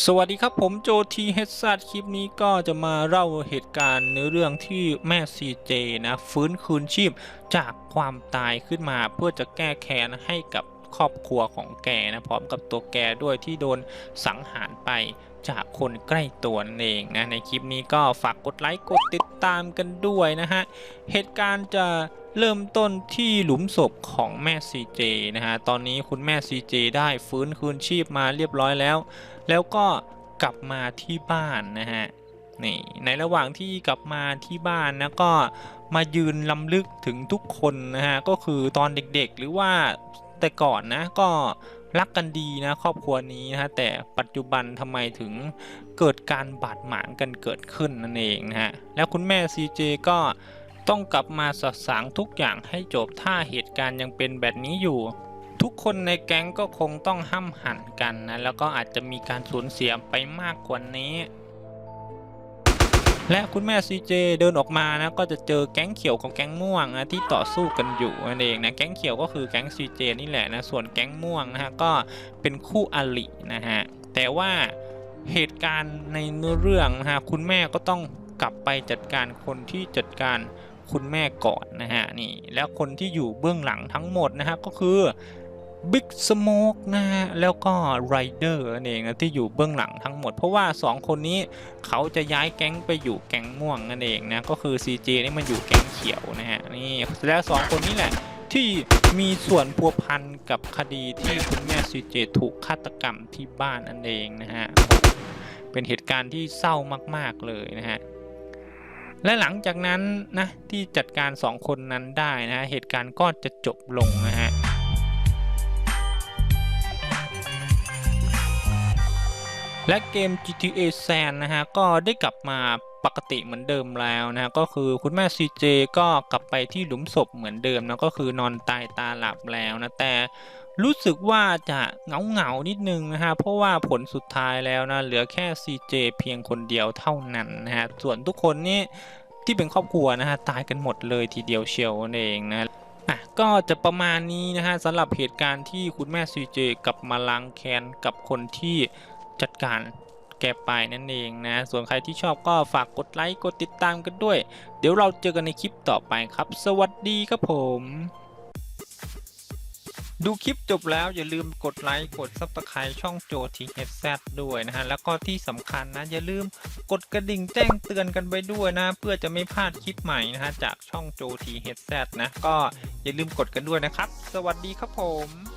สวัสดีครับผมโจทีเฮดซัดคลิปนี้ก็จะมาเล่าเหตุการณ์ในเรื่องที่แม่ซีเจนะฟื้นคืนชีพจากความตายขึ้นมาเพื่อจะแก้แค้นให้กับครอบครัวของแกนะพร้อมกับตัวแกด้วยที่โดนสังหารไปจากคนใกล้ตัวนั่นเองนะในคลิปนี้ก็ฝากกดไลค์กดติดตามกันด้วยนะฮะเหตุการณ์จะ เริ่มต้นที่หลุมศพของแม่ซีเจนะฮะ ตอนนี้คุณแม่ซีเจได้ฟื้นคืนชีพมาเรียบร้อยแล้ว แล้วก็กลับมาที่บ้านนะฮะ นี่ ในระหว่างที่กลับมาที่บ้านนะก็มายืนลำลึกถึงทุกคนนะฮะ ก็คือตอนเด็กๆ หรือว่าแต่ก่อนนะก็รักกันดีนะครอบครัวนี้นะฮะแต่ปัจจุบันทำไมถึงเกิดการบาดหมางกันเกิดขึ้นนั่นเองนะฮะ แล้วคุณแม่ซีเจก็ ต้องกลับมาสะสางทุกอย่างให้จบถ้าเหตุการณ์ยังเป็นแบบนี้อยู่ ทุกคนในแก๊งก็คงต้องห้ำหันกันนะ แล้วก็อาจจะมีการสูญเสียไปมากกว่านี้ และคุณแม่ซีเจเดินออกมานะ ก็จะเจอแก๊งเขียวกับแก๊งม่วงนะที่ต่อสู้กันอยู่นั่นเองนะแก๊งเขียวก็คือแก๊งซีเจนี่แหละนะส่วนแก๊งม่วงนะฮะก็เป็นคู่อรินะฮะแต่ว่าเหตุการณ์ในเนื้อเรื่องนะฮะคุณแม่ก็ต้องกลับไปจัดการคนที่จัดการ คุณแม่ก่อนนะฮะนี่แล้วคนที่อยู่เบื้องหลังทั้งหมดนะฮะก็คือบิ๊กสโมกนะฮะแล้วก็ไรเดอร์นั่นเองนะที่อยู่เบื้องหลังทั้งหมด เพราะว่า 2 คนนี้เขาจะย้ายแก๊งไปอยู่แก๊งม่วงนั่นเองนะก็คือ CJ นี่มันอยู่แก๊งเขียวนะฮะนี่แล้วสองคนนี้แหละที่มีส่วนพัวพันกับคดีที่คุณแม่ CJ ถูกฆาตกรรมที่บ้านนั่นเองนะฮะเป็นเหตุการณ์ที่เศร้ามาก ๆ เลยนะฮะ และหลังจากนั้นนะที่จัดการสองคนนั้นได้นะฮะเหตุการณ์ก็จะจบลงนะฮะและเกม GTA San นะฮะก็ได้กลับมา ปกติเหมือนเดิมแล้วนะก็คือคุณแม่ CJ ก็กลับไปที่หลุมศพเหมือนเดิมนะก็คือนอนตายตาหลับแล้วนะแต่รู้สึกว่าจะเหงาเหงานิดนึงนะฮะ เพราะว่าผลสุดท้ายแล้วนะ เหลือแค่ CJ เพียงคนเดียวเท่านั้นนะฮะ ส่วนทุกคนนี่ที่เป็นครอบครัวนะฮะ ตายกันหมดเลยทีเดียวเชียวนั่นเองนะอะก็จะประมาณนี้นะฮะสำหรับเหตุการณ์ที่คุณแม่ซีเจกลับมาล้างแค้นกับคนที่จัดการ แกไปนั่นเองนะ ส่วนใครที่ชอบก็ฝากกดไลค์กดติดตามกันด้วย เดี๋ยวเราเจอกันในคลิปต่อไปครับ สวัสดีครับผม ดูคลิปจบแล้วอย่าลืมกดไลค์กดซับสไครต์ช่องโจทีเอซด้วยนะฮะ แล้วก็ที่สำคัญนะอย่าลืมกดกระดิ่งแจ้งเตือนกันไปด้วยนะ เพื่อจะไม่พลาดคลิปใหม่นะฮะจากช่องโจทีเอซนะ ก็อย่าลืมกดกันด้วยนะครับ สวัสดีครับผม